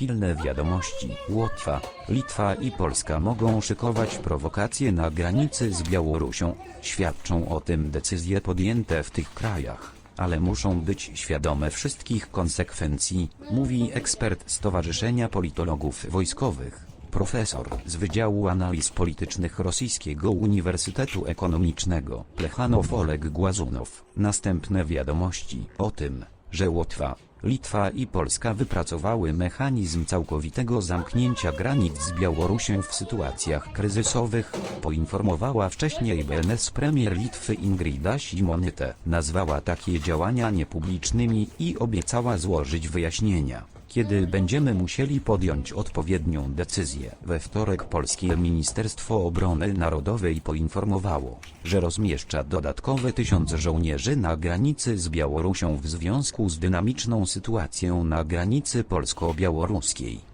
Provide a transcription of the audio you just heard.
pilne wiadomości. Łotwa, Litwa i Polska mogą szykować prowokacje na granicy z Białorusią. Świadczą o tym decyzje podjęte w tych krajach, ale muszą być świadome wszystkich konsekwencji, mówi ekspert Stowarzyszenia Politologów Wojskowych. Profesor z Wydziału Analiz Politycznych Rosyjskiego Uniwersytetu Ekonomicznego Plechanow Oleg Głazunow. Następne wiadomości o tym, że Łotwa, Litwa i Polska wypracowały mechanizm całkowitego zamknięcia granic z Białorusią w sytuacjach kryzysowych, poinformowała wcześniej BNS premier Litwy Ingrida Simonite. Nazwała takie działania niepublicznymi i obiecała złożyć wyjaśnienia kiedy będziemy musieli podjąć odpowiednią decyzję. We wtorek polskie Ministerstwo Obrony Narodowej poinformowało, że rozmieszcza dodatkowe tysiąc żołnierzy na granicy z Białorusią w związku z dynamiczną sytuacją na granicy polsko-białoruskiej.